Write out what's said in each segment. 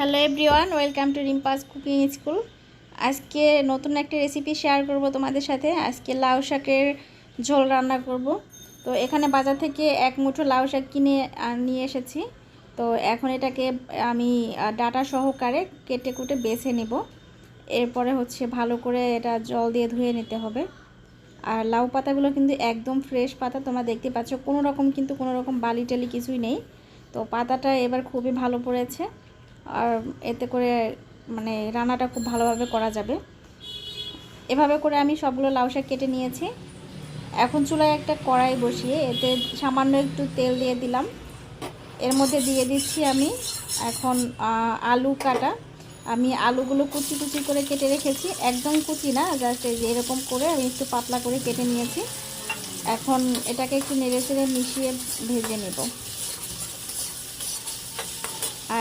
Hello everyone, welcome to Rimpa's cooking school. আজকে নতুন একটা রেসিপি শেয়ার করব তোমাদের সাথে। আজকে লাউ শাকের ঝোল রান্না করব। তো এখানে বাজার থেকে এক মুঠো লাউ শাক কিনে নিয়ে এসেছি। তো এখন এটাকে আমি ডাটা সহকারে কেটে কুটে বেছে নেব। এরপরে হচ্ছে ভালো করে এটা জল দিয়ে ধুয়ে নিতে হবে। আর লাউ পাতাগুলো কিন্তু একদম ফ্রেশ পাতা। তোমরা দেখতে পাচ্ছ কোনো রকম কিন্তু কোনো রকম বালি টালি কিছুই নেই। তো পাতাটা এবার খুবই ভালো পড়েছে। আর এতে করে মানে রান্নাটা খুব ভালোভাবে করা যাবে। এভাবে করে আমি সবগুলো লাউ শাক কেটে নিয়েছি। এখন চুলায় একটা কড়াই বসিয়ে এতে সামান্য একটু তেল দিয়ে দিলাম। এর মধ্যে দিয়ে দিচ্ছি আমি এখন আলু কাটা। আমি আলুগুলো কুচি কুচি করে কেটে রেখেছি। একদম কুচি না, জাস্ট এই যে এরকম করে আমি একটু পাতলা করে কেটে নিয়েছি। এখন এটাকে একটু নেড়ে চেড়ে মিশিয়ে ভেজে নেব।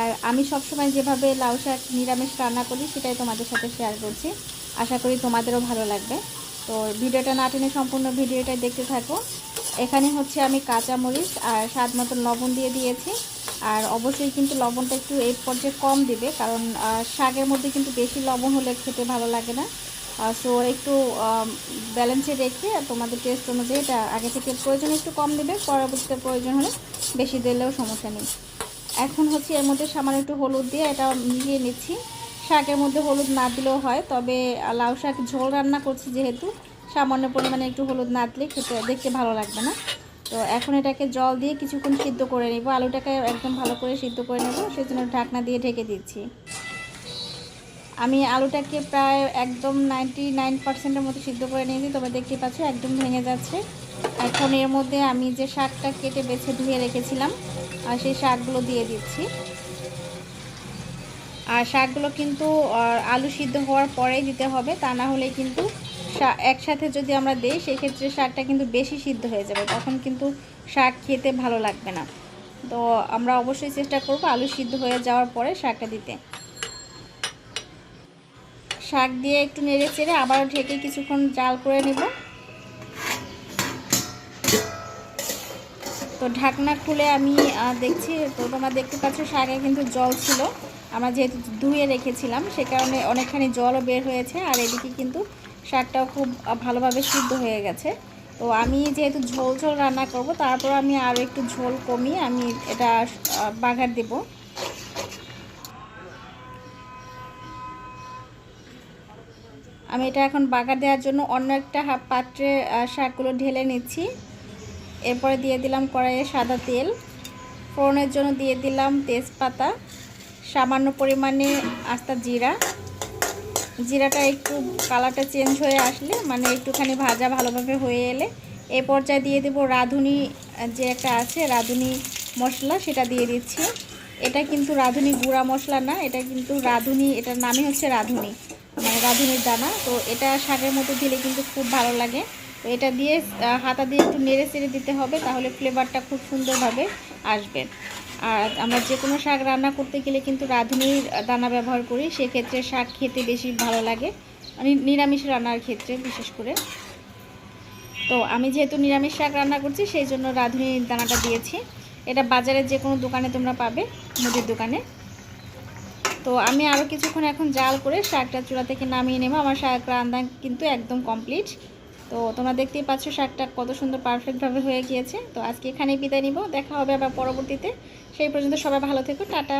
আর আমি সবসময় যেভাবে লাউ শাক নিরামিষ রান্না করি, সেটাই তোমাদের সাথে শেয়ার করছি। আশা করি তোমাদেরও ভালো লাগবে। তো ভিডিওটা না টেনে সম্পূর্ণ ভিডিওটা দেখতে থাকো। এখানে হচ্ছে আমি কাঁচা মরিচ আর স্বাদ মতো লবণ দিয়ে দিয়েছি। আর অবশ্যই কিন্তু লবণটা একটু এই পর্যায়ে কম দিবে, কারণ শাকের মধ্যে কিন্তু বেশি লবণ হলে খেতে ভালো লাগে না। সো একটু ব্যালেন্সে রেখে তোমাদের টেস্ট অনুযায়ী এটা আগে থেকে প্রয়োজন একটু কম দেবে, পরবর্তীতে প্রয়োজন হলে বেশি দিলেও সমস্যা নেই। এখন হচ্ছে এর মধ্যে সামান্য একটু হলুদ দিয়ে এটা মিলিয়ে নিচ্ছি। শাকের মধ্যে হলুদ না দিলেও হয়, তবে লাউ শাক ঝোল রান্না করছি যেহেতু, সামান্য পরিমাণে একটু হলুদ না দিলে খেতে, দেখতে ভালো লাগবে না। তো এখন এটাকে জল দিয়ে কিছুক্ষণ সিদ্ধ করে নেব। আলুটাকে একদম ভালো করে সিদ্ধ করে নেব, সেজন্য ঢাকনা দিয়ে ঢেকে দিচ্ছি। আমি আলুটাকে প্রায় একদম নাইনটি নাইন পার্সেন্টের মতো সিদ্ধ করে নিয়েছি, তবে দেখতে পাচ্ছ একদম ভেঙে যাচ্ছে। এখন এর মধ্যে আমি যে শাকটা কেটে বেছে ধুয়ে রেখেছিলাম আর সেই শাকগুলো দিয়ে দিচ্ছি। আর শাকগুলো কিন্তু আলু সিদ্ধ হওয়ার পরেই দিতে হবে, তা না হলে কিন্তু একসাথে যদি আমরা দিই, সেক্ষেত্রে শাকটা কিন্তু বেশি সিদ্ধ হয়ে যাবে, তখন কিন্তু শাক খেতে ভালো লাগবে না। তো আমরা অবশ্যই চেষ্টা করব আলু সিদ্ধ হয়ে যাওয়ার পরে শাকটা দিতে। শাক দিয়ে একটু নেড়ে চেড়ে আবারও ঢেকে কিছুক্ষণ জাল করে নেব। তো ঢাকনা খুলে আমি দেখছি, তো তোমরা দেখতে পাচ্ছ শাকে কিন্তু জল ছিল। আমরা যেহেতু ধুয়ে রেখেছিলাম, সে কারণে অনেকখানি জলও বের হয়েছে, আর এদিকে কিন্তু শাকটাও খুব ভালোভাবে সিদ্ধ হয়ে গেছে। তো আমি যেহেতু ঝোল ঝোল রান্না করব, তারপর আমি আরও একটু ঝোল কমিয়ে আমি এটা বাঘার দেবো। আমি এটা এখন বাগার দেওয়ার জন্য অন্য একটা পাত্রে শাকগুলো ঢেলে নিচ্ছি। এরপরে দিয়ে দিলাম কড়াইয়ে সাদা তেল। ফোড়নের জন্য দিয়ে দিলাম তেজপাতা, সামান্য পরিমাণে আস্তা জিরা। জিরাটা একটু কালারটা চেঞ্জ হয়ে আসলে মানে একটুখানি ভাজা ভালোভাবে হয়ে এলে এ পর্যায়ে দিয়ে দেবো রাঁধুনি, যে একটা আছে রাঁধুনি মশলা, সেটা দিয়ে দিচ্ছি। এটা কিন্তু রাঁধুনি গুঁড়া মশলা না, এটা কিন্তু রাঁধুনি, এটার নামই হচ্ছে রাঁধুনি মানে রাঁধুনির দানা। তো এটা শাকের মধ্যে দিলে কিন্তু খুব ভালো লাগে। এটা দিয়ে হাতা দিয়ে একটু নেড়ে চেড়ে দিতে হবে, তাহলে ফ্লেভারটা খুব সুন্দরভাবে আসবে। আর আমরা যে কোনো শাক রান্না করতে গেলে কিন্তু রাঁধুনির দানা ব্যবহার করি, সেক্ষেত্রে শাক খেতে বেশি ভালো লাগে। নিরামিষ রান্নার ক্ষেত্রে বিশেষ করে। তো আমি যেহেতু নিরামিষ শাক রান্না করছি, সেই জন্য রাঁধুনির দানাটা দিয়েছি। এটা বাজারে যে কোনো দোকানে তোমরা পাবে, মুদির দোকানে। তো আমি আরও কিছুক্ষণ এখন জাল করে শাকটা চূড়া থেকে নামিয়ে নেব। আমার শাক রান্না কিন্তু একদম কমপ্লিট তো তোমরা দেখতেই পাচ্ছ শাকটা কত সুন্দর পারফেক্টভাবে হয়ে গিয়েছে। তো আজকে এখানেই বিদায় নিব, দেখা হবে আবার পরবর্তীতে। সেই পর্যন্ত সবাই ভালো থেকো, টাটা।